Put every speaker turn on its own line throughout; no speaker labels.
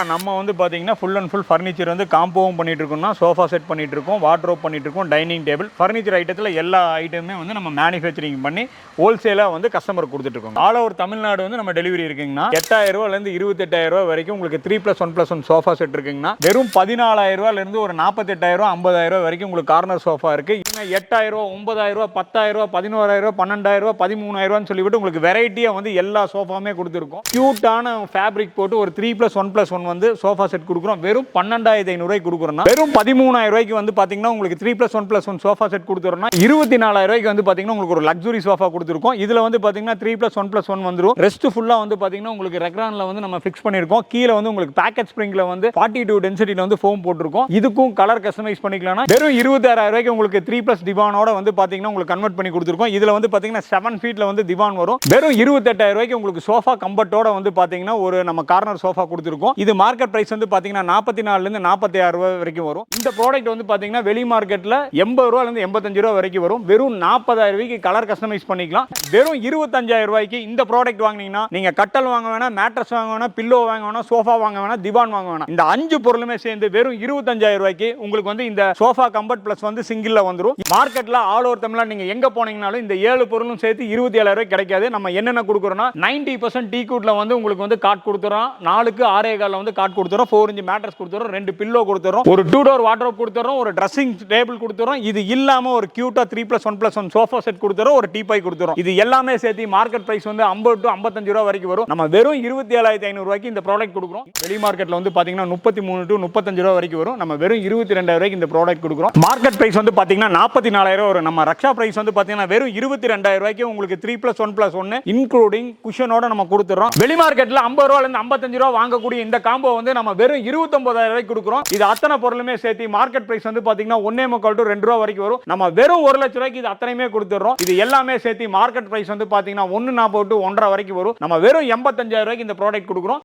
ஆனால் நம்ம வந்து பார்த்தீங்கன்னா ஃபுல் அண்ட் ஃபுல் ஃபர்னிச்சர் வந்து காம்போவும் பண்ணிகிட்ருக்கோம்னா சோஃபா செட் பண்ணிகிட்ருக்கோம் வாட்ரோப் பண்ணிகிட்ருக்கோம் டைனிங் டேபிள் ஃபர்னிச்சர் ஐட்டத்தில் எல்லா ஐட்டமுமே வந்து நம்ம மேனுஃபேக்சரிங் பண்ணி ஹோல்சேலாக வந்து கஸ்டமர் கொடுத்துட்ருக்கோம் ஆல் ஓவர் தமிழ்நாடு வந்து நம்ம டெலிவரி இருக்குங்கன்னா எட்டாயிரரூவாலேருந்து ரூபாயிலேருந்து இருபத்தெட்டாயிரம் ரூபா வரைக்கும் உங்களுக்கு three plus one plus one sofa set இருக்குங்கன்னா வெறும் பதினாலாயிரம் ஒரு நாற்பத்தெட்டாயிரம் ரூபா ஐம்பதாயிரம் ரூபாய் வரைக்கும் உங்களுக்கு கார்னர் சோஃபா இருக்கு. இன்னும் எட்டாயிரம் ரூபா ஒன்பதாயிரம் ரூபா பத்தாயிரம் ரூபா பதினோராயிரம் ரூபா பன்னெண்டாயிரம் ரூபா பதிமூணாயிரம் சொல்லிவிட்டு உங்களுக்கு வெரைட்டியாக வந்து எல்லா சோஃபாவுமே கொடுத்துருக்கோம். க்யூட்டான ஃபேப்ரிக் போட்டு ஒரு three plus one plus one வந்து சோஃபா செட் கொடுக்குறோம். வெறும் பன்னெண்டாயிரத்தி ஐநூறுவாய்க்கு கொடுக்குறோம்னா வெறும் பதிமூணாயிரம் ரூபாய்க்கு வந்து பார்த்தீங்கன்னா உங்களுக்கு three plus one plus one sofa set கொடுத்துறோம்னா இருபத்தி நாலாயிரம் ரூபாய்க்கு வந்து பார்த்தீங்கன்னா உங்களுக்கு ஒரு லக்ஸுரி சோஃபா கொடுத்துருக்கோம். இதில் வந்து பார்த்தீங்கன்னா three plus one plus one வந்துடும் ரெஸ்ட் ஃபுல்லாக வந்து பார்த்தீங்கன்னா உங்களுக்கு ரெக்ரானில் வந்து நம்ம ஃபிக்ஸ் பண்ணியிருக்கோம் கீழே வந்து உங்களுக்கு பேக்கெட் ஸ்ப்ரிங்கில் வந்து ஃபார்ட்டி டூ டென்சிட்டியில் வந்து ஃபோம் போட்டிருக்கோம். இதுக்கும் கலர் கஸ்டமைஸ் பண்ணிக்கலாம்னா வெறும் இருபத்தாயிரம் ரூபாய்க்கு உங்களுக்கு த்ரீ ப்ளஸ் டிவானோட வந்து பார்த்தீங்கன்னா உங்களுக்கு கன்வெர்ட் பண்ணி கொடுத்துருக்கோம். இதில் வந்து பார்த்தீங்கன்னா செவன் ஃபீட்டில் வந்து திவான் வரும். வெறும் இருபத்தெட்டாயிரம் ரூபாய்க்கு உங்களுக்கு சோஃபா கம்பர்ட்டோட வந்து பார்த்தீங்கன்னா ஒரு நம்ம கார்னர் சோஃபா கொடுத்துருக்கோம். இது மார்க்கெட் ப்ரைஸ் வந்து பார்த்தீங்கன்னா நாற்பத்தி நாலுலேருந்து நாற்பத்தி ஆறு ரூபா வரைக்கும் வரும். இந்த ப்ராடக்ட் வந்து பார்த்தீங்கன்னா வெளி மார்க்கெட்டில் எண்பது ரூபாலேருந்து எண்பத்தஞ்சு ரூபா வரைக்கும் வரும். வெறும் நாற்பதாயிரம் ரூபாய்க்கு கலர் கஸ்டமைஸ் பண்ணிக்கலாம். வெறும் இருபத்தஞ்சாயிரம் ரூபாய்க்கு இந்த ப்ராடக்ட் வாங்குனீங்கன்னா நீங்கள் கட்டல் வாங்க வேணாம் மேட்ரஸ் வாங்க வேணாம் பில்லோ வாங்க வேணாம் சோஃபா வாங்க வேணாம் திவான் வாங்க வேணாம். இந்த அஞ்சு பொருளுமே சேர்ந்து வெறும் இருபத்தஞ்சாயிரம் ரூபாய்க்கு உங்களுக்கு வந்து இந்த சோஃபா கம்பர்ட் ப்ளஸ் வந்து சிங்கிளில் வந்துடும் மார்க்கெட்டில் ஆல் ஓவர் தமிழ்நாடு நீங்கள் எங்கே போனீங்கனாலும் இந்த ஏழு பொருளும் சேர்த்து இருபத்தி ஏழாயிரம் ரூபாய் கிடைக்காது. நம்ம என்னென்ன கொடுக்குறோம்னா நைன்டி பர்சன்ட் டீ கூட்டில் வந்து உங்களுக்கு வந்து கார்ட் கொடுத்துறோம். நாலுக்கு ஆறே காலம் வந்து காட் கொடுத்துறோம். ஃபோர் இன்ச் மேட்ரஸ் கொடுத்துறோம். ரெண்டு பில்லோ கொடுத்துறோம். ஒரு டூ டோர் வாட்ரோப் கொடுத்துறோம். ஒரு ட்ரெஸ்ஸிங் டேபிள் கொடுத்துறோம். இது இல்லாமல் ஒரு கியூட்டா three plus one plus one sofa set கொடுத்துறோம். ஒரு டீபாய் கொடுத்துறோம். இது எல்லாமே சேர்த்து மார்க்கெட் பிரைஸ் வந்து ஐம்பது டு ஐம்பத்தஞ்சு ரூபா வரைக்கும் வரும். நம்ம வெறும் இருபத்தி ஏழாயிரத்தி ஐநூறுவாய்க்கு இந்த ப்ராடக்ட் கொடுக்குறோம். வெளி மார்க்கெட்டில் வந்து பார்த்தீங்கன்னா முப்பத்தி மூணு டு முப்பத்தஞ்சு ரூபா வரைக்கும் வரும். நம்ம வெறும் இருபத்தி ரெண்டாயிரம் ரூபாய்க்கு இந்த ப்ராடக்ட் கொடுக்குறோம். மார்க்கெட் பிரைஸ் வந்து பார்த்தீங்கன்னா நாற்பத்தி நாலாயிரம் வரும். நம்ம ரக்ஷா பிரைஸ் வந்து பார்த்தீங்கன்னா வெறும் இருபத்தி ரெண்டாயிரம் ரூபாய்க்கு உங்களுக்கு த்ரீ ப்ளஸ் ஒன் ப்ளஸ் ஒன்று இன்க்ளூடிங் குஷனோட நம்ம கொடுத்துறோம். வெளி மார்க்கெட்டில் ஐம்பது ரூபாலேருந்து ஐம்பத்தஞ்சு ரூபா வாங்கக்கூடிய இந்த காம்போ வந்து நம்ம வெறும் இருபத்தொன்பதாயிரம் ரூபாய்க்கு கொடுக்குறோம். இது அத்தனை பொருளுமே சேர்த்து மார்க்கெட் பிரைஸ் வந்து பார்த்தீங்கன்னா ஒன்னே முக்கால் டு ரெண்டு ரூபா வரைக்கும் வரும். நம்ம வெறும் ஒரு லட்ச ரூபாய்க்கு இது அத்தனையுமே கொடுத்துறோம் இது எல்லாமே சேர்த்து மார்க்கெட் பிரைஸ் வந்து பார்த்தீங்கன்னா ஒன்று நாற்பது டு ஒன்றரை வரைக்கும் வரும். நம்ம வெறும் எண்பத்தஞ்சாயிரம் ரூபாய்க்கு இந்த ப்ராடக்ட் கொடுக்குறோம்.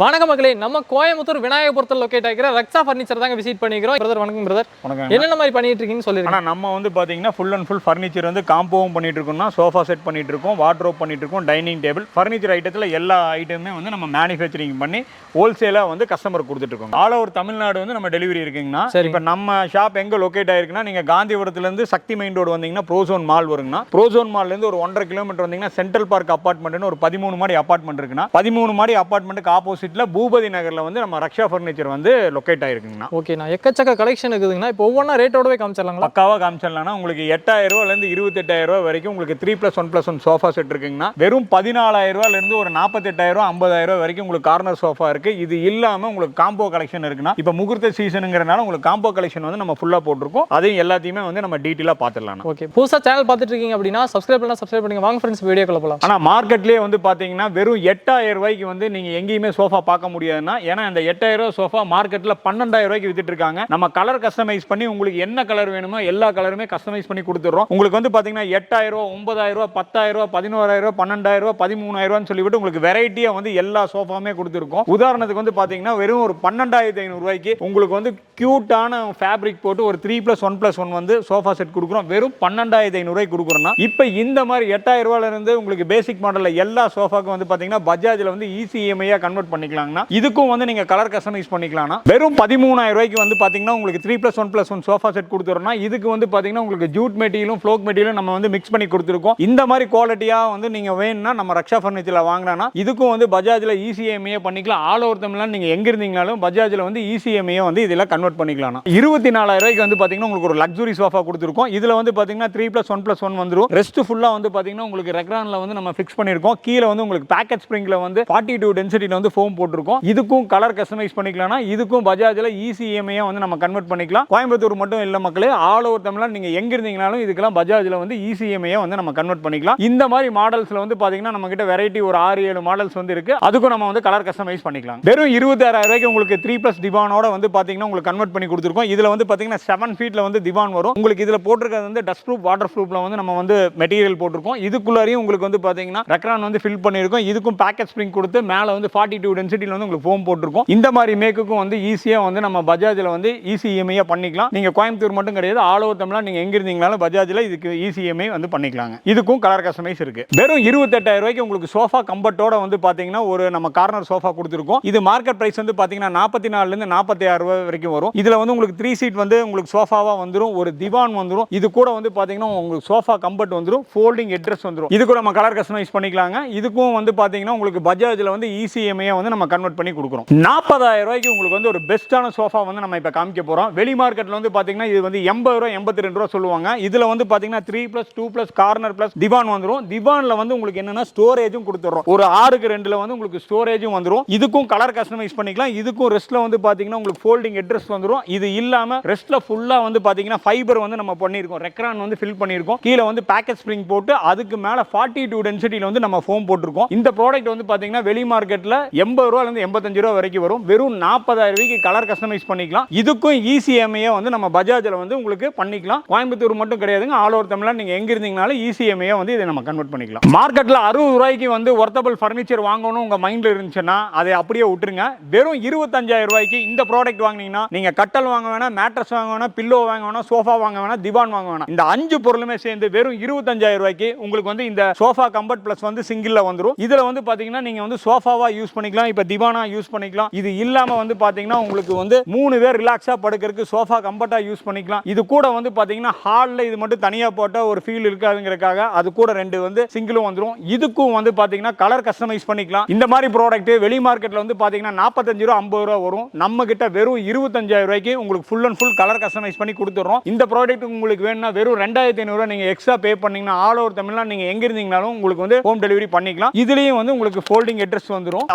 வணக்கம் மக்களே நம்ம கோயம்புத்தூர் விநாயகபுரத்தில் லொக்கேட் ஆகிற ரக்ஷா ஃபர்னிச்சர் தாங்க விசிட் பண்ணிக்கிறோம். பிரதர் வணக்கம் பிரதர்
வணக்கம்
என்னென்ன மாதிரி பண்ணிட்டு இருக்கீங்கன்னு சொல்லிருக்கேன்
ஆனால் நம்ம வந்து பார்த்தீங்கன்னா ஃபுல் அண்ட் ஃபுல் ஃபர்னிச்சர் வந்து காம்போவும் பண்ணிட்டு இருக்கோம்னா சோஃபா செட் பண்ணிட்டு இருக்கோம் வாட்ரோப் பண்ணிட்டு இருக்கோம் டைனிங் டேபிள் ஃபர்னிச்சர் ஐட்டத்தில் எல்லா ஐட்டமுமே வந்து நம்ம மேனுஃபேக்சரிங் பண்ணி ஹோல்சேலாக வந்து கஸ்டமர் கொடுத்துட்டு இருக்கோம். ஆல் ஓவர் தமிழ்நாடு வந்து நம்ம டெலிவரி இருக்குங்கண்ணா.
சரி.
இப்போ நம்ம ஷாப் எங்கே லொக்கேட் ஆயிருக்குன்னா நீங்கள் காந்திபுரத்துலேருந்து சக்தி மெயின் ரோடு வந்தீங்கன்னா ப்ரோசோன் மால் வருங்கண்ணா. ப்ரோசோன் மால்லேருந்து ஒரு ஒன்றரை கிலோமீட்டர் வந்தீங்கன்னா சென்ட்ரல் பார்க் அப்பார்ட்மெண்ட்னு ஒரு பதிமூணு மாடி அப்பார்ட்மெண்ட் இருக்குன்னா பதிமூணு மாடி அப்பார்ட்மெண்ட்டுக்கு ஆப்போசிட்டில் பூபதி நகரில் வந்து நம்ம ரக்ஷா ஃபர்னிச்சர் வந்து லொக்கேட் ஆயிருக்குங்கண்ணா.
ஓகே நான் எக்கச்சக்க கலெக்ஷன் இருக்குதுங்கண்ணா. இப்போ ஒவ்வொன்றா ரேட்டோடவே காமிச்சிடலாங்களா?
பக்காவாக காமிச்சிடலாம்னா உங்களுக்கு இருபத்தெட்டாயிரம் ரூபா வரைக்கும் உங்களுக்கு three plus one plus one sofa set இருக்குங்கன்னா வெறும் பதினாலாயிரம் ரூபாயிலேருந்து ஒரு ஐம்பதாயிரம் ரூபா வரைக்கும் உங்களுக்கு கார்னர் சோஃபா இருக்கு. இது இல்லாமல் உங்களுக்கு காம்போ கலெக்ஷன் இருக்குன்னா இப்போ முகூர்த்த சீசனுங்கிறனால உங்களுக்கு காம்போ கலெக்ஷன் வந்து நம்ம ஃபுல்லாக போட்டிருக்கோம். அதையும் எல்லாத்தையுமே வந்து நம்ம டீட்டெயிலாக பார்த்துடலாம்
ஓகே புதுசாக சேனல் பார்த்துட்டு இருக்கீங்க அப்படின்னா சப்ஸ்கிரைப் பண்ணலாம் சப்ஸ்கிரைப் பண்ணுங்க வாங்க ஃப்ரெண்ட்ஸ் வீடியோக்குள்ள போகலாம்
ஆனால் மார்க்கெட்லேயே வந்து பார்த்தீங்கன்னா வெறும் எட்டாயிரம் ரூபாய்க்கு வந்து நீங்கள் எங்கேயுமே சோஃபா பார்க்க முடியாதுன்னா ஏன்னா இந்த எட்டாயிரம் ரூபா சோஃபா மார்க்கெட்டில் பன்னெண்டாயிரம் ரூபாய்க்கு வித்துட்டு இருக்காங்க. நம்ம கலர் கஸ்டமைஸ் பண்ணி உங்களுக்கு என்ன கலர் வேணுமோ எல்லா கலருமே கஸ்டமைஸ் பண்ணி கொடுத்துட்றோம். உங்களுக்கு வந்து பார்த்தீங்கன்னா எட்டாயிரம் ரூபா ஒன்பதாயிரம் ரூபா பத்தாயிரம் ரூபா பதினோராயிரம் ரூபா பன்னெண்டாயிரம் ரூபா பதிமூணாயிரம் ரூபான்னு சொல்லிவிட்டு உங்களுக்கு வெரைட்டியாக வந்து எல்லா சோஃபாவுமே கொடுத்துருக்கோம். உதாரணத்துக்கு வந்து பார்த்தீங்கன்னா வெறும் ஒரு பன்னெண்டாயிரத்தி ஐநூறு ரூபாய்க்கு உங்களுக்கு வந்து கியூட்டான ஃபேப்ரிக் போட்டு ஒரு three plus one plus one வந்து சோஃபா செட் கொடுக்குறோம். வெறும் பன்னெண்டாயிரத்தி ஐநூறுரூவாய்க்கு கொடுக்குறோம்னா இப்போ இந்த மாதிரி எட்டாயிரம் ரூபாயிலிருந்து உங்களுக்கு பேசிக் மாடலில் எல்லா சோஃபாக்கும் வந்து பார்த்தீங்கன்னா பஜாஜில் வந்து இசிஎம்ஐயாக கன்வெர்ட் பண்ணி பண்ணிக்கலாங்கண்ணா. இதுக்கும் வந்து நீங்கள் கலர் கஸ்டமைஸ் பண்ணிக்கலாம்னா வெறும் பதிமூணாயிரம் ரூபாய்க்கு வந்து பார்த்தீங்கன்னா உங்களுக்கு three plus one plus one sofa set கொடுத்துருன்னா இதுக்கு வந்து பார்த்தீங்கன்னா உங்களுக்கு ஜூட் மெட்டீரியலும் ஃப்ளோக் மெட்டீரியலும் நம்ம வந்து மிக்ஸ் பண்ணி கொடுத்துருக்கோம். இந்த மாதிரி குவாலிட்டியாக வந்து நீங்கள் வேணும்னா நம்ம ரக்ஷா ஃபர்னிச்சரில் வாங்கினா இதுக்கும் வந்து பஜாஜில் இசிஎம்ஏ பண்ணிக்கலாம். ஆல் ஓவர் தமிழ்நாடு நீங்கள் எங்கே இருந்தீங்கனாலும் பஜாஜில் வந்து இசிஎம்ஏ வந்து இதில் கன்வெர்ட் பண்ணிக்கலாம் இருபத்தி நாலாயிரம் ரூபாய்க்கு வந்து பார்த்தீங்கன்னா உங்களுக்கு ஒரு லக்ஸுரி சோஃபா கொடுத்துருக்கோம். இதில் வந்து பார்த்தீங்கன்னா three plus one plus one வந்துடும் ரெஸ்ட் ஃபுல்லாக வந்து பார்த்தீங்கன்னா உங்களுக்கு ரெக்ரானில் வந்து நம்ம ஃபிக்ஸ் பண்ணியிருக்கோம் கீழே வந்து உங்களுக்கு பேக்கெட் ஸ்ப்ரிங்கில் வந்து ஃபார்ட்டி டூ டென்சிட்டியில் வந்து ஃபோம் போட்டிருக்கோம். இதுக்கும் கலர் கஸ்டமைஸ் பண்ணிக்கலாம்னா இதுக்கும் பஜாஜில் ஈஸி இஎம்ஐயை வந்து நம்ம கன்வெர்ட் பண்ணிக்கலாம். கோயம்புத்தூர் மட்டும் இல்லை மக்களே ஆல் ஓவர் தமிழ்நாடு நீங்கள் எங்கே இருந்தீங்கனாலும் இதுக்கெல்லாம் பஜாஜில் வந்து ஈஸி இஎம்ஐயை வந்து நம்ம கன்வெர்ட் பண்ணிக்கலாம். இந்த மாதிரி மாடல்ஸில் வந்து பார்த்தீங்கன்னா நம்ம கிட்ட வெரைட்டி ஒரு ஆறு ஏழு மாடல்ஸ் வந்து இருக்கு. அதுக்கும் நம்ம வந்து கலர் கஸ்டமைஸ் பண்ணிக்கலாம். வெறும் இருபத்தாறாயிரம் ரூபாய்க்கு உங்களுக்கு த்ரீ ப்ளஸ் டிவானோட வந்து பார்த்தீங்கன்னா உங்களுக்கு கன்வெர்ட் பண்ணி கொடுத்துருக்கோம். இதில் வந்து பார்த்தீங்கன்னா செவன் ஃபீட்டில் வந்து திவான் வரும். உங்களுக்கு இதில் போட்டிருக்கிறது வந்து டஸ்ட் ப்ரூஃப் வாட்டர் ப்ரூஃபில் வந்து நம்ம வந்து மெட்டீரியல் போட்டிருக்கோம். இதுக்குள்ளாரையும் உங்களுக்கு வந்து பார்த்தீங்கன்னா ரெக்ரான் வந்து ஃபில் பண்ணியிருக்கோம். இதுக்கும் பேக்கெட் ஸ்ப்ரிங் கொடுத்து மேலே வந்து ஃபார்ட்டி டூ டென்சிட்டியில் வந்து உங்களுக்கு ஃபோம் போட்டிருக்கோம். இந்த மாதிரி மேக்குக்கும் வந்து ஈஸியாக வந்து நம்ம பஜாஜில் வந்து ஈஸி இஎம்ஐயாக பண்ணிக்கலாம். நீங்கள் கோயம்புத்தூர் மட்டும் கிடையாது ஆல் ஓவர் தமிழ்நாடு நீங்கள் எங்கே இருந்தீங்களாலும் பஜாஜில் இதுக்கு ஈஸி இஎம்ஐ வந்து பண்ணிக்கலாங்க. இதுக்கும் கலர் கஸ்டமைஸ் இருக்கு. வெறும் இருபத்தெட்டாயிரம் ரூபாய்க்கு உங்களுக்கு சோஃபா கம்பர்ட்டோட வந்து பார்த்தீங்கன்னா ஒரு நம்ம கார்னர் சோஃபா கொடுத்துருக்கோம். இது மார்க்கெட் ப்ரைஸ் வந்து பார்த்தீங்கன்னா நாற்பத்தி நாலுலேருந்து நாற்பத்தி ஆறு ரூபாய் வரைக்கும் வரும். இதில் வந்து உங்களுக்கு த்ரீ சீட் வந்து உங்களுக்கு சோஃபாவாக வந்துடும் ஒரு திவான் வந்துடும் இது கூட வந்து பார்த்தீங்கன்னா உங்களுக்கு சோஃபா கம்பர்ட் வந்துடும் ஃபோல்டிங் எட்ரஸ் வந்துடும் இது கூட நம்ம கலர் கஸ்டமைஸ் பண்ணிக்கலாங்க. இதுக்கும் வந்து பார்த்தீங்கன்னா உங்களுக்கு பஜாஜில் வந்து இசிஎம்ஐயை வந்து நம்ம கன்வெர்ட் பண்ணி கொடுக்குறோம். நாற்பதாயிரம் ரூபாய்க்கு உங்களுக்கு வந்து ஒரு பெஸ்ட்டான சோஃபா வந்து நம்ம இப்போ காமிக்க போகிறோம் வெளி மார்க்கெட்டில் வந்து பார்த்தீங்கன்னா இது வந்து எண்பது ரூபா எண்பத்தி ரெண்டு ரூபா சொல்லுவாங்க. இதில் வந்து பார்த்தீங்கன்னா three plus two plus corner plus திவான் வந்துடும் திவானில் வந்து உங்களுக்கு என்னென்னா ஸ்டோரேஜும் கொடுத்துட்றோம் ஒரு ஆறுக்கு ரெண்டில் வந்து உங்களுக்கு ஸ்டோரேஜும் வந்துடும் இதுக்கும் கலர் கஸ்டமைஸ் பண்ணிக்கலாம். இதுக்கும் ரெஸ்ட்டில் வந்து பார்த்தீங்கன்னா உங்களுக்கு ஃபோல்டிங் அட்ரஸ் வந்துடும் இது இல்லாமல் ரெஸ்ட்டில் ஃபுல்லாக வந்து பார்த்தீங்கன்னா ஃபைபர் வந்து நம்ம பண்ணியிருக்கோம். ரெக்ரான் வந்து ஃபில் பண்ணியிருக்கோம். கீழே வந்து பேக்கெட் ஸ்ப்ரிங் போட்டு அதுக்கு மேலே ஃபார்ட்டி டூ டென்சிட்டியில் வந்து நம்ம ஃபோம் போட்டிருக்கோம். இந்த ப்ராடக்ட் வந்து பார்த்தீங்கன்னா வெளி மார்க்கெட்டில் எண்பது ரூபாலேருந்து எண்பத்தஞ்சு ரூபா வரைக்கும் வரும். வெறும் நாற்பதாயிரம் ரூபாய்க்கு கலர் கஸ்டமைஸ் பண்ணிக்கலாம். இதுக்கும் இசிஎம்ஐயை வந்து நம்ம பஜாஜில் வந்து உங்களுக்கு பண்ணிக்கலாம். கோயம்புத்தூர் மட்டும் கிடையாதுங்க. ஆல் ஓவர் தமிழ்நாடு நீங்கள் எங்கே இருந்தீங்கனாலும் இசிஎம்ஐயை வந்து இதை நம்ம கன்வெர்ட் பண்ணிக்கலாம். மார்க்கெட்டில் அறுபது ரூபாய்க்கு வந்து ஒர்த்தபிள் ஃபர்னிச்சர் வாங்கணும் உங்கள் மைண்டில் இருந்துச்சுன்னா அதை அப்படியே விட்டுருங்க. வெறும் இருபத்தஞ்சாயிரம் ரூபாய்க்கு இந்த ப்ராடக்ட் வாங்கினீங்கன்னா நீங்கள் கட்டல் வாங்க வேணாம் மேட்ரஸ் வாங்க வேணாம் பில்லோ வாங்க வேணாம் சோஃபா வாங்க வேணாம் திவான் வாங்க வேணாம். இந்த அஞ்சு பொருளுமே சேர்ந்து வெறும் இருபத்தஞ்சாயிரம் ரூபாய்க்கு உங்களுக்கு வந்து இந்த சோஃபா கம்பர்ட் ப்ளஸ் வந்து சிங்கிளில் வந்துடும் இதில் வந்து பார்த்தீங்கன்னா நீங்கள் வந்து சோஃபாவாக யூஸ் பண்ணிக்கலாம். இப்போ திவானா யூஸ் பண்ணிக்கலாம். இது இல்லாமல் வந்து பார்த்தீங்கன்னா உங்களுக்கு வந்து மூணு பேர் ரிலாக்ஸாக படுக்கிறதுக்கு சோஃபா கம்ஃபர்ட்டாக யூஸ் பண்ணிக்கலாம். இது கூட வந்து பார்த்தீங்கன்னா ஹாலில் இது மட்டும் தனியாக போட்டால் ஒரு ஃபீல் இருக்காதுங்கிறதுக்காக அது கூட ரெண்டு வந்து சிங்கிளும் வந்துடும் இதுக்கும் வந்து பார்த்தீங்கன்னா கலர் கஸ்டமைஸ் பண்ணிக்கலாம். இந்த மாதிரி ப்ராடக்ட் வெளி மார்க்கெட்டில் வந்து பார்த்தீங்கன்னா நாற்பத்தஞ்சு ரூபா ஐம்பது ரூபா வரும். நம்ம கிட்ட வெறும் இருபத்தஞ்சாயிரம் ரூபாய்க்கு உங்களுக்கு full and full colour customise பண்ணி கொடுத்துட்றோம் இந்த ப்ராடக்ட் உங்களுக்கு வேணும்னா வெறும் ரெண்டாயிரத்தி ஐநூறுரூவா நீங்கள் எக்ஸ்ட்ரா பே பண்ணீங்கன்னா ஆல் ஓவர் தமிழ்நாடு நீங்கள் எங்கே இருந்தீங்கனாலும் உங்களுக்கு வந்து ஹோம் டெலிவரி பண்ணிக்கலாம். இதுலேயும் வந்து உங்களுக்கு ஃபோல்டிங் அட்ரஸ் வந்துடும்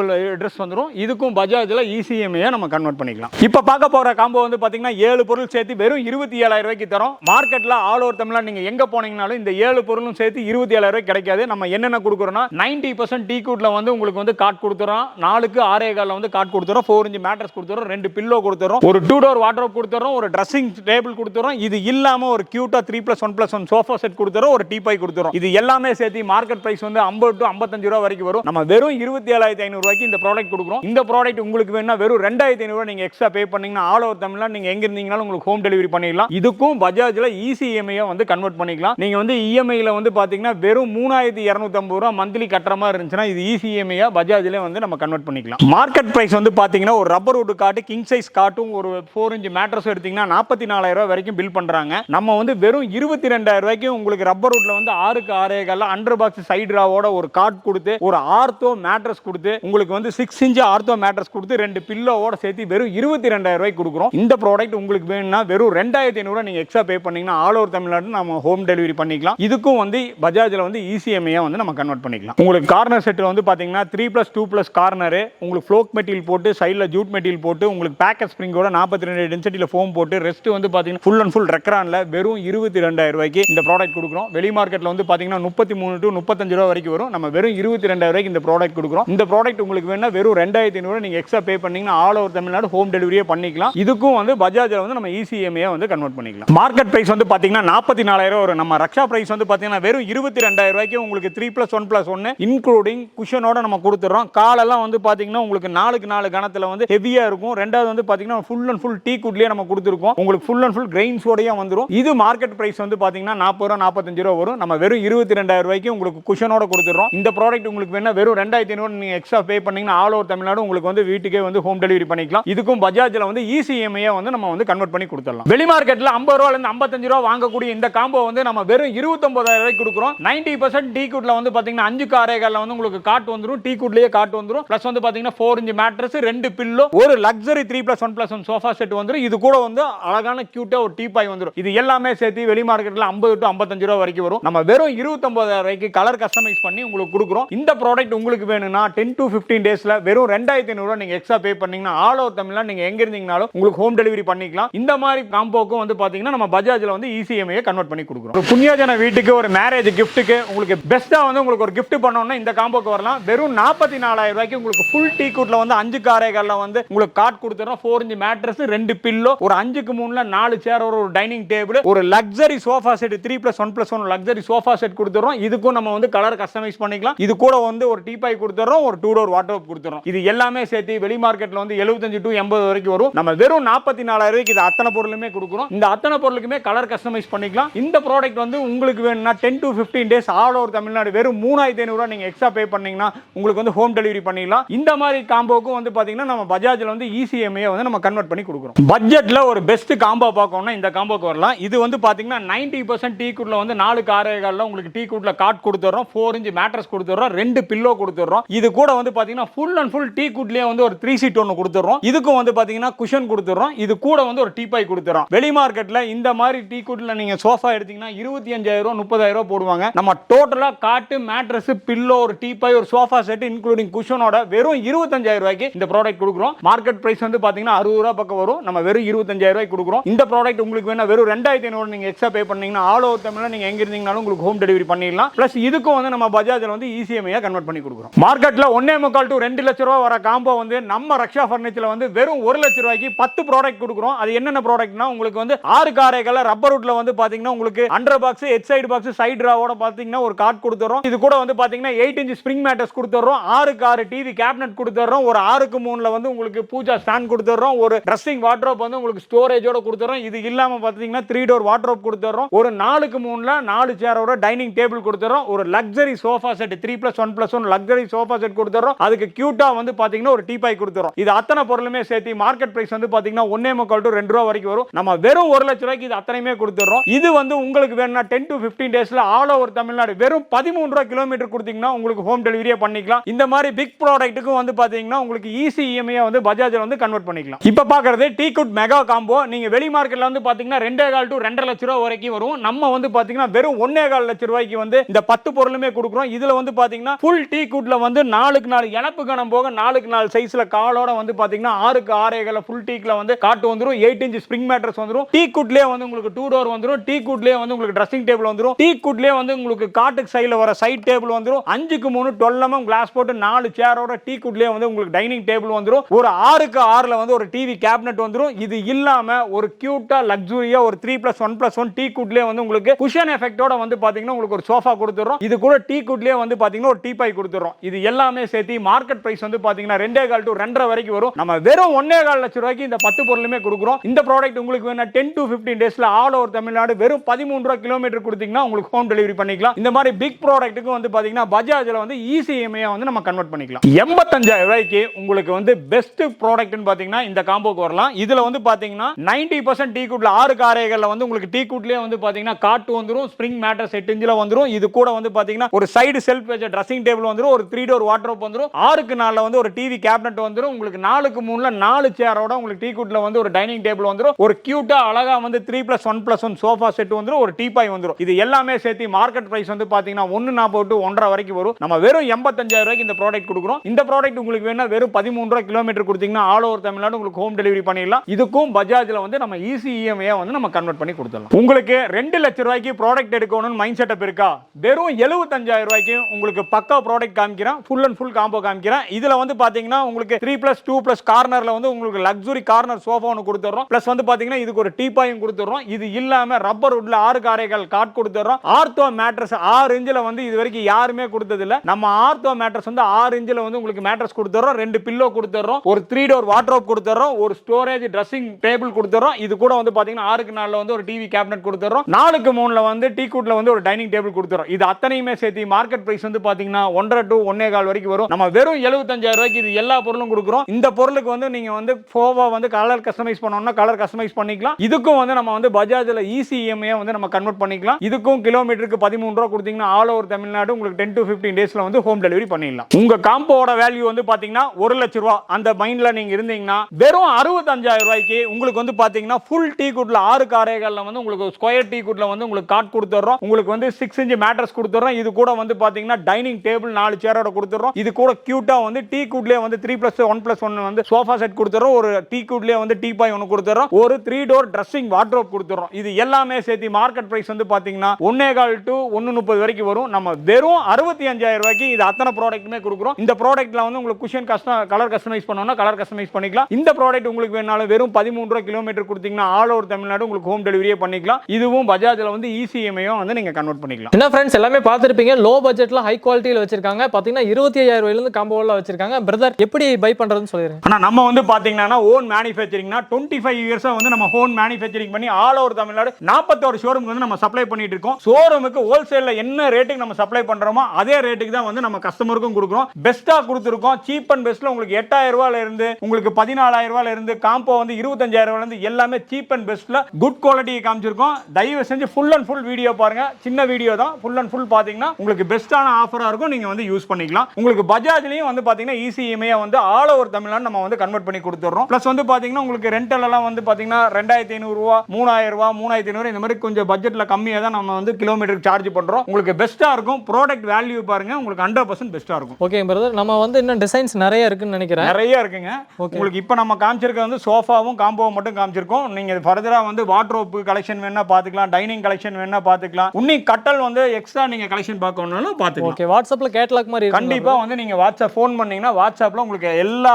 அட்ஜஸ்டபிள் அட்ரஸ் வந்துடும் இதுக்கும் பஜாஜில் இசிஎம்ஐயை நம்ம கன்வெர்ட் பண்ணிக்கலாம். இப்போ பார்க்க போகிற காம்போ வந்து பார்த்தீங்கன்னா ஏழு பொருள் சேர்த்து வெறும் இருபத்தி ஏழாயிரம் ரூபாய்க்கு தரோம். மார்க்கெட்டில் ஆல் ஓவர் தமிழ்நாடு நீங்கள் எங்கே போனீங்கனாலும் இந்த ஏழு பொருளும் சேர்த்து இருபத்தி ஏழாயிரம் ரூபாய் கிடைக்காது. நம்ம என்னென்ன கொடுக்குறோம்னா நைன்டி பர்சன்ட் டீ கூட்டில் வந்து உங்களுக்கு வந்து காட் கொடுத்துறோம். நாலுக்கு ஆறே காலில் வந்து காட் கொடுத்துறோம். ஃபோர் இன்ச் மேட்ரஸ் கொடுத்துறோம். ரெண்டு பில்லோ கொடுத்துறோம். ஒரு டூ டோர் வாட்ரோப் கொடுத்துறோம். ஒரு ட்ரெஸ்ஸிங் டேபிள் கொடுத்துறோம். இது இல்லாமல் ஒரு க்யூட்டாக three plus one plus one sofa set கொடுத்துறோம். ஒரு டீ பை கொடுத்துறோம். இது எல்லாமே சேர்த்து மார்க்கெட் ப்ரைஸ் வந்து ஐம்பது டு ஐம்பத்தஞ்சு ரூபா வரைக்கும் வரும். நம்ம வெறும் இருபத்தி ஏழாயிரத்தி ஐநூறு ரூபாய்க்கு இந்த ப்ராடக்ட் கொடுக்குறோம். இந்த ப்ராடக்ட் உங்களுக்கு வேணும்னா வெறும் ரெண்டாயிரத்தி ஐநூறு நீங்க எக்ஸ்ட்ரா பே பண்ணீங்கன்னா ஆல் ஓவர் தமிழ்நாடு நீங்க எங்க இருந்தீங்கனாலும் உங்களுக்கு ஹோம் டெலிவரி பண்ணிடலாம். இதுக்கும் பஜாஜ்ல ஈஸி இஎம்ஐயை வந்து கன்வெர்ட் பண்ணிக்கலாம். நீங்க வந்து இஎம்ஐல வந்து பாத்தீங்கன்னா வெறும் மூணாயிரத்தி இரநூத்தம்பது ரூபா மந்த்லி கட்டுற மாதிரி இருந்துச்சுன்னா இது ஈஸி இஎம்ஐயா பஜாஜ்ல வந்து நம்ம கன்வெர்ட் பண்ணிக்கலாம். மார்க்கெட் பிரைஸ் வந்து பாத்தீங்கன்னா ஒரு rubber wood cot king size காட்டும் ஒரு ஃபோர் இன்ச் மேட்ரஸ் எடுத்தீங்கன்னா நாற்பத்தி நாலாயிரம் ரூபாய் வரைக்கும் பில் பண்றாங்க. நம்ம வந்து வெறும் இருபத்தி ரெண்டாயிரம் ரூபாய்க்கு உங்களுக்கு ரப்பர் வுட்ல வந்து ஆறுக்கு ஆறே கால அண்டர் பாக்ஸ் சைடு ராவோட ஒரு கார்ட் கொடுத்து ஒரு ஆர்த்தோ மேட்ரஸ் கொடுத்து உங்களுக்கு வந்து சிக்ஸ் இன்ச் ஆர்த்தோ மேட்ரஸ் கொடுத்து ரெண்டு பில்லோவோட சேர்த்து வெறும் இருபத்தி ரெண்டாயிரம் ரூபாய்க்கு கொடுக்குறோம். இந்த ப்ராடக்ட் உங்களுக்கு வேணும்னா வெறும் ரெண்டாயிரத்தி ஐநூறுவா நீங்க எக்ஸ்ட்ரா பே பண்ணீங்கன்னா ஆல் ஓவர் தமிழ்நாடு நம்ம ஹோம் டெலிவரி பண்ணிக்கலாம். இதுக்கும் வந்து பஜாஜில் வந்து இசிஎம்ஐயா வந்து நம்ம கன்வெர்ட் பண்ணிக்கலாம். உங்களுக்கு கார்னர் செட்டில் வந்து பார்த்தீங்கன்னா three plus two plus corner உங்களுக்கு ஃப்ளோக் மெட்டீரியல் போட்டு சைடில் ஜூட் மெட்டீரியல் போட்டு உங்களுக்கு பேக்கெட் ஸ்ப்ரிங்கோட நாற்பத்தி ரெண்டு டென்சிட்டியில் ஃபோம் போட்டு ரெஸ்ட் வந்து பார்த்தீங்கன்னா ஃபுல் அண்ட் ஃபுல் ரெக்கரானில் வெறும் இருபத்தி ரெண்டாயிரம் ரூபாய்க்கு இந்த ப்ராடக்ட் கொடுக்குறோம். வெளி மார்க்கெட்டில் வந்து பார்த்தீங்கன்னா முப்பத்தி மூணு டு முப்பத்தஞ்சு ரூபா வரைக்கும் வரும். நம்ம வெறும் இருபத்தி ரெண்டாயிரம் ரூபாய்க்கு இந்த ப்ராடக்ட் கொடுக்குறோம். இந்த ப்ராடக்ட் உங்களுக்கு வேணா வெறும் ரெண்டாயிரத்தி ஐநூறு நீங்கள் எக்ஸ்ட்ரா பே பண்ணீங்கன்னா ஆல் ஓவர் தமிழ்நாடு ஹோம் டெலிவரியே பண்ணிக்கலாம். இதுக்கும் வந்து பஜாஜில் வந்து நம்ம இசிஎம்ஏ வந்து கன்வெர்ட் பண்ணிக்கலாம். மார்க்கெட் பிரைஸ் வந்து பார்த்தீங்கன்னா நாற்பத்தி நாலாயிரம் வரும் நம்ம ரக்ஷா பிரைஸ் வந்து பார்த்தீங்கன்னா வெறும் இருபத்தி ரெண்டாயிரம் ரூபாய்க்கு உங்களுக்கு த்ரீ ப்ளஸ் ஒன் ப்ளஸ் ஒன்று இன்க்ளூடிங் குஷனோட நம்ம கொடுத்துறோம். காலெல்லாம் வந்து பார்த்தீங்கன்னா உங்களுக்கு நாலுக்கு நாலு கணத்தில் வந்து ஹெவியாக இருக்கும். ரெண்டாவது வந்து பார்த்தீங்கன்னா ஃபுல் அண்ட் ஃபுல் டீ குட்லேயே நம்ம கொடுத்துருக்கோம். உங்களுக்கு ஃபுல் அண்ட் ஃபுல் கிரெயின்ஸோடய வந்துடும் இது மார்க்கெட் பிரைஸ் வந்து பார்த்தீங்கன்னா நாற்பது ரூபா நாற்பத்தஞ்சு ரூபா வரும். நம்ம வெறும் இருபத்தி ரெண்டாயிரம் ரூபாய்க்கு உங்களுக்கு குஷனோட கொடுத்துறோம். இந்த ப்ராடக்ட் உங்களுக்கு வேணா வெறும் ரெண்டாயிரத்தி ஐநூறு நீங்கள் எக்ஸ்ட்ரா பே பண்ணீங்கன்னா ஆல் ஓவர் தமிழ்நாடு உங்களுக்கு வந்து வீட்டுக்கே வந்து ஹோம் டெலிவரி பண்ணிக்கலாம். இதுக்கும் பஜாஜில் வந்து இசிஎம்ஐயை வந்து நம்ம வந்து கன்வெர்ட் பண்ணி கொடுத்துடலாம். வெளி மார்க்கெட்டில் ஐம்பது ரூபாலேருந்து ஐம்பத்தஞ்சு ரூபா வாங்கக்கூடிய இந்த காம்போ வந்து நம்ம வெறும் இருபத்தொம்பதாயிரம் ரூபாய்க்கு கொடுக்குறோம். நைன்டி பர்சன்ட் டீ கூட்டில் வந்து பார்த்தீங்கன்னா அஞ்சு காரைகளில் வந்து உங்களுக்கு காட்டு வந்துடும் டீ குட்லேயே காட்டு வந்துடும் ப்ளஸ் வந்து பார்த்தீங்கன்னா ஃபோர் இன்ச் மேட்ரஸ் ரெண்டு பில்லோ ஒரு luxury three plus one plus one sofa set வந்துடும் இது கூட வந்து அழகான க்யூட்டாக ஒரு டீ பாய் வந்துடும் இது எல்லாமே சேர்த்து வெளி மார்க்கெட்டில் ஐம்பது டு ஐம்பத்தஞ்சு ரூபா வரைக்கும் வரும். நம்ம வெறும் இருபத்தொம்பதாயிரம் ரூபாய்க்கு கலர் கஸ்டமைஸ் பண்ணி உங்களுக்கு கொடுக்குறோம். இந்த ப்ராடக்ட் உங்களுக்கு வேணும்னா டென் டு ஃபிஃப்டீன் டேஸில் வெறும் ரெண்டாயிரத்தி ஐநூறுரூவா நீங்கள் எக்ஸ்ட்ரா பே பண்ணீங்கன்னா ஆல் ஓவர் தமிழ்நாடு நீங்கள் எங்கே இருந்தீங்கனாலும் உங்களுக்கு ஹோம் டெலிவரி பண்ணிக்கலாம். இந்த மாதிரி காம்போக்கும் வந்து பார்த்தீங்கன்னா நம்ம பஜாஜில் வந்து இசிஎம்ஐயை கன்வெர்ட் பண்ணி கொடுக்குறோம். ஒரு புண்ணியஜன வீட்டுக்கு ஒரு மேரேஜ் கிஃப்ட்டுக்கு உங்களுக்கு பெஸ்ட்டாக வந்து உங்களுக்கு ஒரு கிஃப்ட் பண்ணணும்னா இந்த காம்போக்கு வரலாம். வெறும் நாற்பத்தி நாலாயிரம் ரூபாய்க்கு உங்களுக்கு ஃபுல் டீ கூட்டில் வந்து அஞ்சு காரைகளில் வந்து உங்களுக்கு கார்ட் கொடுத்துறோம். ஃபோர் இன்ச் மேட்ரஸ் ரெண்டு பில்லோ ஒரு அஞ்சுக்கு மூணுல நாலு சேர் ஒரு டைனிங் டேபிள் ஒரு luxury sofa set three plus one plus one luxury sofa set கொடுத்துறோம். இதுக்கும் நம்ம வந்து கலர் கஸ்டமைஸ் பண்ணிக்கலாம். இது கூட வந்து ஒரு டீ பாய் கொடுத்துறோம் ஒரு டூ டோர் ஒரு வாட்டர் கொடுத்துறோம். இது எல்லாமே சேர்த்து வெளி மார்க்கெட்ல வந்து எழுபத்தஞ்சு டு எண்பது வரைக்கும் வரும். நம்ம வெறும் நாற்பத்தி நாலாயிரம் ரூபாய்க்கு இது அத்தனை பொருளுமே கொடுக்குறோம். இந்த அத்தனை பொருளுக்குமே கலர் கஸ்டமைஸ் பண்ணிக்கலாம். இந்த ப்ராடக்ட் வந்து உங்களுக்கு வேணும்னா ten to fifteen days all over Tamil Nadu வெறும் மூணாயிரத்தி ஐநூறுரூவா நீங்கள் எக்ஸ்ட்ரா பே பண்ணீங்கன்னா உங்களுக்கு வந்து ஹோம் டெலிவரி பண்ணிக்கலாம் இந்த மாதிரி காம்போக்கும் வந்து பார்த்தீங்கன்னா நம்ம பஜாஜில் வந்து E இசிஎம்ஐ வந்து நம்ம கன்வெர்ட் பண்ணி கொடுக்குறோம். பட்ஜெட்டில் ஒரு பெஸ்ட் காம்போ பார்க்கணும்னா இந்த காம்போக்கு வரலாம். இது வந்து பார்த்தீங்கன்னா நைன்டி பர்சன்ட் டீ குட்ல வந்து நாலு காரைகளில் உங்களுக்கு டீ குட்ல காட் கொடுத்துட்றோம். ஃபோர் இன்ச் மேட்ரஸ் கொடுத்துட்றோம். ரெண்டு பில்லோ கொடுத்துட்றோம். இது கூட வந்து பார்த்தீங்கன்னா ஃபுல் அண்ட் ஃபுல் டீ குட்லேயே வந்து ஒரு த்ரீ சீட் ஒன்று கொடுத்துறோம் இதுக்கும் வந்து பார்த்தீங்கன்னா குஷன் கொடுத்துறோம் இது கூட வந்து ஒரு டீ பாய் கொடுத்துறோம் வெளி மார்க்கெட்டில் இந்த மாதிரி டீ குட்ல நீங்கள் சோஃபா எடுத்தீங்கன்னா இருபத்தி அஞ்சாயிரம் முப்பதாயிரம் போடுவாங்க. நம்ம டோட்டலாக காட்டு மேட்ரஸ் பில்லோ ஒரு டீ பாய் ஒரு சோஃபா செட் இன்க்ளூடிங் குஷனோட வெறும் இருபத்தஞ்சாயிரம் ரூபாய்க்கு இந்த ப்ராடக்ட் கொடுக்குறோம். மார்க்கெட் பிரைஸ் வந்து பார்த்தீங்கன்னா அறுபது ரூபா பக்கம் வரும். நம்ம வெறும் இருபத்தஞ்சாயிரம் ரூபாய்க்கு கொடுக்குறோம். இந்த ப்ராடக்ட் உங்களுக்கு வேணா வெறும் ரெண்டாயிரத்தி ஐநூறு நீங்கள் எக்ஸ்ட்ரா பே பண்ணீங்கன்னா ஆல் ஓவர் தமிழில் நீங்கள் எங்கே இருந்தீங்கனாலும் உங்களுக்கு ஹோம் டெலிவரி பண்ணிடலாம். ப்ளஸ் இதுக்கும் வந்து நம்ம பஜாஜில் வந்து E இசிஎம்ஐயாக கன்வெர்ட் பண்ணி கொடுக்குறோம். மார்க்கெட்டில் ஒன்னே முக்கால் டு ரெண்டு லட்ச ரூபா வர காம்போ வந்து நம்ம ரக்ஷா ஃபர்னிச்சரில் வந்து வெறும் ஒரு லட்ச ரூபாய்க்கு பத்து ப்ராடக்ட் கொடுக்குறோம். அது என்னென்ன ப்ராடக்ட்னா உங்களுக்கு வந்து ஆறு காரைகளை ரப்பர் ரூட்ல வந்து பாத்தீங்கன்னா உங்களுக்கு under box head side box side ட்ராவோட பாத்தீங்கன்னா ஒரு கார்ட் கொடுத்துறோம். இது கூட வந்து பாத்தீங்கன்னா எயிட் இன்ச் ஸ்ப்ரிங் மேட்டர்ஸ் கொடுத்துறோம். ஆறுக்கு ஆறு டிவி கேபினட் கொடுத்துறோம். ஒரு ஆறுக்கு மூணுல வந்து உங்களுக்கு பூஜா ஸ்டாண்ட் கொடுத்துறோம். ஒரு ட்ரெஸ்ஸிங் வாட்ரோப் வந்து உங்களுக்கு ஸ்டோரேஜோட கொடுத்துறோம். இது இல்லாம பாத்தீங்கன்னா த்ரீ டோர் வாட்ரோப் கொடுத்துறோம். ஒரு நாலுக்கு மூணுல நாலு சேரோட டைனிங் டேபிள் கொடுத்துறோம். ஒரு luxury sofa set three plus one plus one luxury sofa set கொடுத்துறோம். அதுக்கு கியூட்டாக வந்து பார்த்தீங்கன்னா ஒரு டீபாய் கொடுத்துரும் இது அத்தனை பொருளுமே சேர்த்து மார்க்கெட் பிரைஸ் வந்து பார்த்தீங்கன்னா ஒன்னே முக்கால் டு ரெண்டு ரூபா வரைக்கும் வரும். நம்ம வெறும் ஒரு லட்ச ரூபாய்க்கு இது அத்தனையுமே கொடுத்துறோம். இது வந்து உங்களுக்கு வேணும்னா டென் டு ஃபிஃப்டீன் டேஸில் ஆல் ஓவர் தமிழ்நாடு வெறும் பதிமூணு ரூபா கிலோமீட்டர் கொடுத்தீங்கன்னா உங்களுக்கு ஹோம் டெலிவரியே பண்ணிக்கலாம். இந்த மாதிரி பிக் ப்ராடக்ட்டுக்கும் வந்து பார்த்தீங்கன்னா உங்களுக்கு ஈஸி இஎம்ஐயை வந்து பஜாஜில் வந்து கன்வெர்ட் பண்ணிக்கலாம். இப்போ பார்க்கறது டீ குட் மெகா காம்போ நீங்கள் வெளி மார்க்கெட்டில் வந்து பார்த்தீங்கன்னா ரெண்டே கால் டு ரெண்டரை லட்ச ரூபா வரைக்கும் வரும். நம்ம வந்து பார்த்தீங்கன்னா வெறும் ஒன்னே கால் லட்ச ரூபாய்க்கு வந்து இந்த பத்து பொருளுமே கொடுக்குறோம். இதில் வந்து பார்த்தீங்கன்னா ஃபுல் டீ குட்டில் வந்து நாலுக்கு நாலு இழப்பு கணம் போக நாலுக்கு நாலு சைஸ்ல காலோட வந்து பாத்தீங்கன்னா ஆறுக்கு ஆறேகளை ஃபுல் டீக்ல வந்து காட்டு வந்துரும். எயிட் இன்ச் ஸ்ப்ரிங் மேட்ரஸ் வந்துரும். டீ குட்லயே வந்து உங்களுக்கு டூ டோர் வந்துரும். டீ குட்லயே வந்து உங்களுக்கு ட்ரெஸ்ஸிங் டேபிள் வந்துரும். டீ குட்லயே வந்து உங்களுக்கு காட்டுக்கு சைடுல வர சைட் டேபிள் வந்துரும். அஞ்சுக்கு மூணு டுவெல் எம்எம் கிளாஸ் போட்டு நாலு சேரோட டீ குட்லயே வந்து உங்களுக்கு டைனிங் டேபிள் வந்துரும். ஒரு ஆறுக்கு ஆறுல வந்து ஒரு டிவி கேபினட் வந்துரும். இது இல்லாம ஒரு கியூட்டா லக்ஸுரியா ஒரு three plus one plus one teak குட்லயே வந்து உங்களுக்கு குஷன் எஃபெக்டோட வந்து பாத்தீங்கன்னா உங்களுக்கு ஒரு சோஃபா கொடுத்துறோம். இது கூட டீ குட்லயே வந்து பாத்தீங்கன்னா ஒரு டீ பாய் கொடுத்துறோம். இது எல்லாமே சேர்த்து மார்க்கெட் பிரைஸ் வந்து பாத்தீங்கன்னா ரெண்டே கால் டு ரெண்டரை வரைக்கும் வரும். நம்ம வெறும் ஒன்னே கால் லட்சம் ரூபாய்க்கு இந்த பத்து பொருளுமே கொடுக்குறோம். இந்த ப்ராடக்ட் உங்களுக்கு வேணா டென் டு ஃபிஃப்டீன் டேஸ்ல ஆல் ஓவர் தமிழ்நாடு வெறும் பதிமூணு ரூபா கிலோமீட்டர் கொடுத்தீங்கன்னா உங்களுக்கு ஹோம் டெலிவரி பண்ணிக்கலாம். இந்த மாதிரி பிக் ப்ராடக்ட்டுக்கும் வந்து பாத்தீங்கன்னா பஜாஜ்ல வந்து ஈஸி இஎம்ஐயா வந்து நம்ம கன்வெர்ட் பண்ணிக்கலாம். எண்பத்தஞ்சாயிரம் ரூபாய்க்கு உங்களுக்கு வந்து பெஸ்ட் ப்ராடக்ட்னு பாத்தீங்கன்னா இந்த காம்போக்கு வரலாம். இதுல வந்து பாத்தீங்கன்னா நைன்டி பர்சன்ட் டீ குட்ல ஆறு காரைகள்ல வந்து உங்களுக்கு டீ குட்லயே வந்து பாத்தீங்கன்னா காட்டு வந்துடும் ஸ்ப்ரிங் மேட்டர் செட் இன்ச்சில் வந்துரும். இது கூட வந்து பாத்தீங்கன்னா ஒரு சைடு செல்ஃப் வச்ச ட்ரெஸ்ஸிங் டேபிள் வந்துரும் ஒரு த்ரீ டோர் வாட்ரோப் வந்துடும் ஆறுக்கு நாலுல வந்து ஒரு டிவி கேபினட் வந்துரும். உங்களுக்கு நாலுக்கு மூணுல நாலு சேரோட உங்களுக்கு டீ குட்ல வந்து ஒரு டைனிங் டேபிள் வந்துடும் ஒரு கியூட்டா அழகா வந்து three plus one plus one sofa set வந்துடும் ஒரு டீ பாய் வந்துரும். இது எல்லாமே சேர்த்து மார்க்கெட் பிரைஸ் வந்து பாத்தீங்கன்னா ஒன்னு நாற்பது டு ஒன்றரை வரைக்கும் வரும். நம்ம வெறும் எண்பத்தஞ்சாயிரம் ரூபாய்க்கு இந்த ப்ராடக்ட் கொடுக்குறோம். இந்த ப்ராடக்ட் உங்களுக்கு வேணா வெறும் பதிமூணு ரூபா கிலோமீட்டர் கொடுத்தீங்கன்னா ஆல் ஓவர் தமிழ்நாடு உங்களுக்கு ஹோம் டெலிவரி பண்ணிடலாம். இதுக்கும் பஜாஜ்ல வந்து நம்ம ஈஸி இஎம்ஐயை வந்து நம்ம கன்வெர்ட் பண்ணி கொடுத்துடலாம். உங்களுக்கு ரெண்டு லட்சம் ரூபாய்க்கு ப்ராடக்ட் எடுக்கணும்னு மைண்ட் செட்டப் இருக்கா வெறும் எழுபத்தஞ்சாயிரம் ரூபாய்க்கு உங்களுக்கு பக்கா ப்ராடக்ட் காமிக்கிறேன். ஃபுல் அண்ட் ஃபுல் காம்போ காமிக்கிறேன். இதுல வந்து பாத்தீங்கன்னா உங்களுக்கு த்ரீ பிளஸ் டூ பிளஸ் கார்னர்ல வந்து உங்களுக்கு லக்ஸுரி கார்னர் சோஃபா ஒன்று கொடுத்துறோம் பிளஸ் வந்து பாத்தீங்கன்னா இதுக்கு ஒரு டீபாயும் கொடுத்துறோம் இது இல்லாம ரப்பர் உட்ல ஆறு காரைகள் காட் கொடுத்துறோம் ஆர்த்தோ மேட்ரஸ் ஆறு இன்ச்சில் வந்து இது வரைக்கும் யாருமே கொடுத்தது இல்ல நம்ம ஆர்த்தோ மேட்ரஸ் வந்து ஆறு இன்ச்சில் வந்து உங்களுக்கு மேட்ரஸ் கொடுத்துறோம் ரெண்டு பில்லோ கொடுத்துறோம் ஒரு த்ரீ டோர் வாட்ரோப் கொடுத்துறோம் ஒரு ஸ்டோரேஜ் ட்ரெஸ்ஸிங் டேபிள் கொடுத்துறோம் இது கூட வந்து பாத்தீங்கன்னா ஆறுக்கு நாலுல வந்து ஒரு டிவி கேபினட் கொடுத்துறோம் நாலுக்கு மூணுல வந்து டீ கூட்டில் வந்து ஒரு டைனிங் டேபிள் கொடுத்துறோம் இது அத்தனையுமே சேர்த்து மார்க்கெட் பிரைஸ் வந்து பாத்தீங்கன்னா ஒன்றரை டு ஒன்னே கால் வரைக்கும் வரும். நம்ம நம்ம வெறும் எழுபத்தஞ்சாயிரம் ரூபாய்க்கு இது எல்லா பொருளும் கொடுக்குறோம். இந்த பொருளுக்கு வந்து நீங்கள் வந்து ஃபோவா வந்து கலர் கஸ்டமைஸ் பண்ணோம்னா கலர் கஸ்டமைஸ் பண்ணிக்கலாம். இதுக்கும் வந்து நம்ம வந்து பஜாஜில் ஈஸி இஎம்ஐ வந்து நம்ம கன்வெர்ட் பண்ணிக்கலாம். இதுக்கும் கிலோமீட்டருக்கு பதிமூணு ரூபா கொடுத்தீங்கன்னா ஆல் ஓவர் தமிழ்நாடு உங்களுக்கு டென் டு ஃபிஃப்டீன் டேஸில் வந்து ஹோம் டெலிவரி பண்ணிடலாம். உங்கள் காம்போட வேல்யூ வந்து பார்த்தீங்கன்னா ஒரு லட்ச ரூபா. அந்த மைண்டில் நீங்கள் இருந்தீங்கன்னா வெறும் அறுபத்தஞ்சாயிரம் ரூபாய்க்கு உங்களுக்கு வந்து பார்த்தீங்கன்னா ஃபுல் டீ குட்டில் ஆறு காரைகளில் வந்து உங்களுக்கு ஸ்கொயர் டீ குட்ல வந்து உங்களுக்கு காட் கொடுத்துட்றோம். உங்களுக்கு வந்து சிக்ஸ் இன்ச் மேட்ரஸ் கொடுத்துட்றோம். இது கூட வந்து பார்த்தீங்கன்னா டைனிங் டேபிள் நாலு சேரோட கொடுத்துட்றோம். இது கூட கியூட்டா வந்து டீ கூட்லேயே வந்து three plus one plus one வந்து சோஃபா செட் கொடுத்துறோம். ஒரு டீ கூட்லேயே வந்து டீ பாய் ஒன்று கொடுத்துறோம். ஒரு த்ரீ டோர் ட்ரெஸ்ஸிங் வாட்ரோப் கொடுத்துறோம். இது எல்லாமே சேர்த்து மார்க்கெட் ப்ரைஸ் வந்து பாத்தீங்கன்னா ஒன்னே கால் டு ஒன்னு முப்பது வரைக்கும் வரும். நம்ம வெறும் அறுபத்தி அஞ்சாயிரம் ரூபாய்க்கு இது அத்தனை ப்ராடக்ட்டுமே கொடுக்குறோம். இந்த ப்ராடக்ட்ல வந்து உங்களுக்கு குஷன் கஸ்டம் கலர் கஸ்டமைஸ் பண்ணோம்னா கலர் கஸ்டமைஸ் பண்ணிக்கலாம். இந்த ப்ராடக்ட் உங்களுக்கு வேணாலும் வெறும் பதிமூணு ரூபா கிலோமீட்டர் கொடுத்தீங்கன்னா ஆல் ஓவர் தமிழ்நாடு உங்களுக்கு ஹோம் டெலிவரியே பண்ணிக்கலாம். இதுவும் பஜாஜ்ல வந்து இசிஎம்ஐயும் வந்து நீங்க கன்வெர்ட் பண்ணிக்கலாம்.
என்ன ஃப்ரெண்ட்ஸ் எல்லாமே பார்த்துருப்பீங்க. லோ பட்ஜெட்டில் ஹை குவாலிட்டியில் வச்சிருக்காங்க. பார்த்தீங்கன்னா இருபத்தி ஐயாயிரம் ரூபாயில இருந்து காம்போவில் வச்சிருக்காங்க. பிரதர் எப்படி பை பண்றதுன்னு சொல்லிடுங்க
ஆனால் நம்ம வந்து பார்த்தீங்கன்னா ஓன் மேனுஃபேக்சரிங்னா டுவெண்ட்டி ஃபைவ் இயர்ஸாக வந்து நம்ம ஹோன் மேனுஃபேக்சரிங் பண்ணி ஆல் ஓவர் தமிழ்நாடு நாற்பத்தோரு ஷோரூமுக்கு வந்து நம்ம சப்ளை பண்ணிட்டு இருக்கோம். ஷோரூமுக்கு ஹோல்சேலில் என்ன ரேட்டுக்கு நம்ம சப்ளை பண்ணுறோமோ அதே ரேட்டுக்கு தான் வந்து நம்ம கஸ்டமருக்கும் கொடுக்குறோம். பெஸ்ட்டாக கொடுத்துருக்கோம். சீப் அண்ட் பெஸ்ட்டில் உங்களுக்கு எட்டாயிரம் ரூபாயில இருந்து உங்களுக்கு பதினாலாயிரம் ரூபாயில இருந்து காம்போ வந்து இருபத்தஞ்சாயிரம் ரூபாயில இருந்து எல்லாமே சீப் அண்ட் பெஸ்ட்டில் குட் குவாலிட்டியை காமிச்சிருக்கோம். தயவு செஞ்சு ஃபுல் அண்ட் ஃபுல் வீடியோ பாருங்க. சின்ன வீடியோ தான். ஃபுல் அண்ட் ஃபுல் பார்த்தீங்கன்னா உங்களுக்கு பெஸ்ட்டான ஆஃபராக இருக்கும். நீங்கள் வந்து யூஸ் பண்ணிக்கலாம். உங்களுக்கு பட்ஜெட் பஜாஜ்லையும் வந்து பார்த்தீங்கன்னா ஈஸி இஎம்ஐ வந்து ஆல் ஓவர் தமிழ்நாடு நம்ம வந்து கன்வெர்ட் பண்ணி கொடுத்துட்றோம் ப்ளஸ் வந்து பார்த்தீங்கன்னா உங்களுக்கு ரெண்டல் எல்லாம் வந்து பார்த்தீங்கன்னா ரெண்டாயிரத்தி ஐநூறுரூவா மூணாயிரம் ரூபா மூணாயிரத்தி ஐநூறு இந்த மாதிரி கொஞ்சம் பட்ஜெட்டில் கம்மியாக தான் நம்ம வந்து கிலோமீட்டருக்கு சார்ஜ் பண்ணுறோம் உங்களுக்கு பெஸ்ட்டாக இருக்கும். ப்ராடக்ட் வேல்யூ பாருங்க உங்களுக்கு ஹண்ட்ரட் பர்சன்ட் பெஸ்ட்டாக இருக்கும்.
ஓகே பிரதர் நம்ம வந்து இன்னும் டிசைன்ஸ் நிறைய இருக்குன்னு நினைக்கிறேன்.
நிறைய இருக்குங்க. உங்களுக்கு இப்போ நம்ம காமிச்சிருக்க வந்து சோஃபாவும் காம்போவும் மட்டும் காமிச்சிருக்கோம். நீங்க ஃபர்தரா வந்து வாட்ரோப் கலெக்ஷன் வேணா பார்த்துக்கலாம் டைனிங் கலெக்ஷன் வேணா பார்த்துக்கலாம் உன்னி கட்டல் வந்து எக்ஸ்ட்ரா நீங்க கலெக்ஷன் பார்க்கணும்னாலும் பார்த்துக்கலாம்
ஓகே வாட்ஸ்அப்ல கேட்லாக் மாதிரி இருக்கு
கண்டிப்பா வந்து நீங்கள் வாட்ஸ்அப் ஃபோன் பண்ணிங்கன்னா வாட்ஸ்அப்பில் உங்களுக்கு எல்லா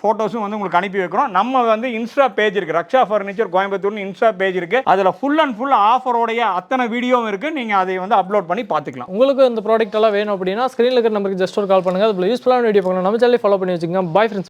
ஃபோட்டோஸும் வந்து உங்களுக்கு அனுப்பி வைக்கிறோம். நம்ம வந்து இன்ஸ்டா பேஜ் இருக்கு. ரக்ஷா ஃபர்னிச்சர் கோயம்புத்தூர்னு இன்ஸ்டா பேஜ் இருக்குது அதில் ஃபுல் அண்ட் ஃபுல் ஆஃபரோடைய அத்தனை வீடியோவும் இருக்குது நீங்கள் அதை வந்து அப்லோட் பண்ணி பார்த்துக்கலாம்.
உங்களுக்கு இந்த ப்ராடக்ட் எல்லாம் வேணும் அப்படின்னா ஸ்க்ரீனில் இருக்கிற நம்பருக்கு ஜஸ்ட் ஒரு கால் பண்ணுங்கள் அதில் யூஸ்ஃபுல்லான வீடியோ பார்க்கணும் நம்ம சேனலே ஃபாலோ பண்ணி வச்சுக்கோங்க. Bye friends